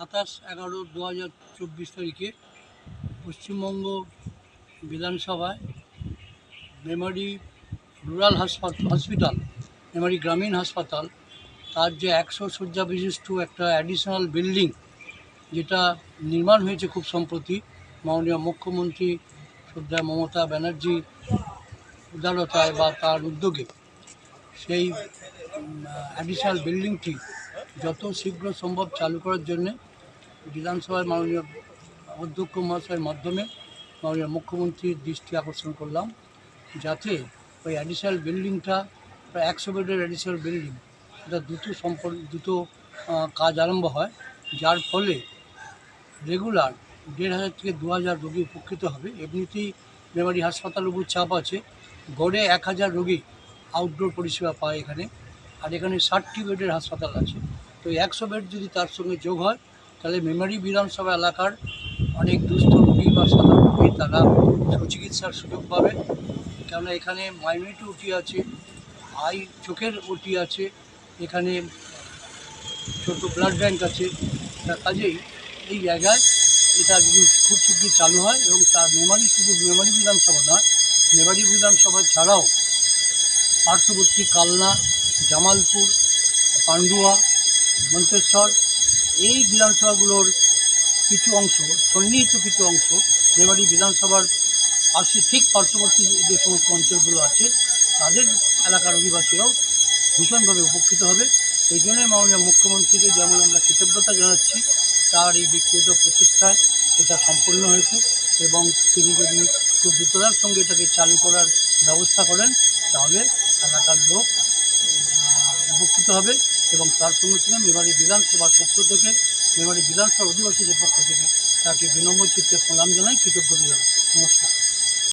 সাতাশ এগারো দু হাজার চব্বিশ তারিখে পশ্চিমবঙ্গ বিধানসভায় মেমারি রুরাল হাসপাতাল হসপিটাল, মেমারি গ্রামীণ হাসপাতাল, তার যে একশো শয্যা বিশিষ্ট একটা অ্যাডিশনাল বিল্ডিং যেটা নির্মাণ হয়েছে খুব সম্প্রতি, মাননীয় মুখ্যমন্ত্রী শ্রদ্ধা মমতা ব্যানার্জি উদারতায় বা তার উদ্যোগে, সেই অ্যাডিশনাল বিল্ডিংটি যত শীঘ্র সম্ভব চালু করার জন্যে বিধানসভার মাননীয় অধ্যক্ষ মহাশয়ের মাধ্যমে মাননীয় মুখ্যমন্ত্রীর দৃষ্টি আকর্ষণ করলাম, যাতে ওই অ্যাডিশনাল বিল্ডিংটা প্রায় একশো বেডের অ্যাডিশনাল বিল্ডিং এটা দ্রুত সম্পর্ক দ্রুত কাজ আরম্ভ হয়, যার ফলে রেগুলার দেড় হাজার থেকে দু হাজার রোগী উপকৃত হবে। এমনিতেই মেমারি হাসপাতালের উপর চাপ আছে, গড়ে এক হাজার রোগী আউটডোর পরিষেবা পায় এখানে, আর এখানে ষাটটি বেডের হাসপাতাল আছে। তো একশো বেড যদি তার সঙ্গে যোগ হয় তাহলে মেমারি বিধানসভা এলাকার অনেক দুস্থ রোগী বা সাধারণ রোগী, তারা সুচিকিৎসার সুযোগ পাবে। কেননা এখানে মাইনরিটি ওটি আছে, আই চোখের ওটি আছে, এখানে ছোট ব্লাড ব্যাঙ্ক আছে। কাজেই এই জায়গায় এটা যদি খুব শীঘ্রই চালু হয় এবং তার মেমারি শুধু মেমারি বিধানসভা নয়, মেমারি বিধানসভা ছাড়াও পার্শ্ববর্তী কালনা, জামালপুর, পান্ডুয়া, মন্তেশ্বর এই বিধানসভাগুলোর কিছু অংশ, সন্নিহিত কিছু অংশ মেমারি বিধানসভার পাশে ঠিক পার্শ্ববর্তী যে সমস্ত অঞ্চলগুলো আছে, তাদের এলাকার অধিবাসীরাও ভীষণভাবে উপকৃত হবে। এই জন্যই মাননীয় মুখ্যমন্ত্রীকে যেমন আমরা কৃতজ্ঞতা জানাচ্ছি, তার এই ব্যক্তিগত প্রচেষ্টায় এটা সম্পূর্ণ হয়েছে এবং তিনি যদি খুব দ্রুততার সঙ্গে এটাকে চালু করার ব্যবস্থা করেন, তাহলে এলাকার লোক উপকৃত হবে। এবং তার সঙ্গে সঙ্গে মেমারি বিধানসভার পক্ষ থেকে মেমারি বিধানসভার অধিবাসীদের পক্ষ থেকে তাকে বিনম্র চিত্তে প্রণাম জানাই, কৃতজ্ঞতা জানাই। নমস্কার।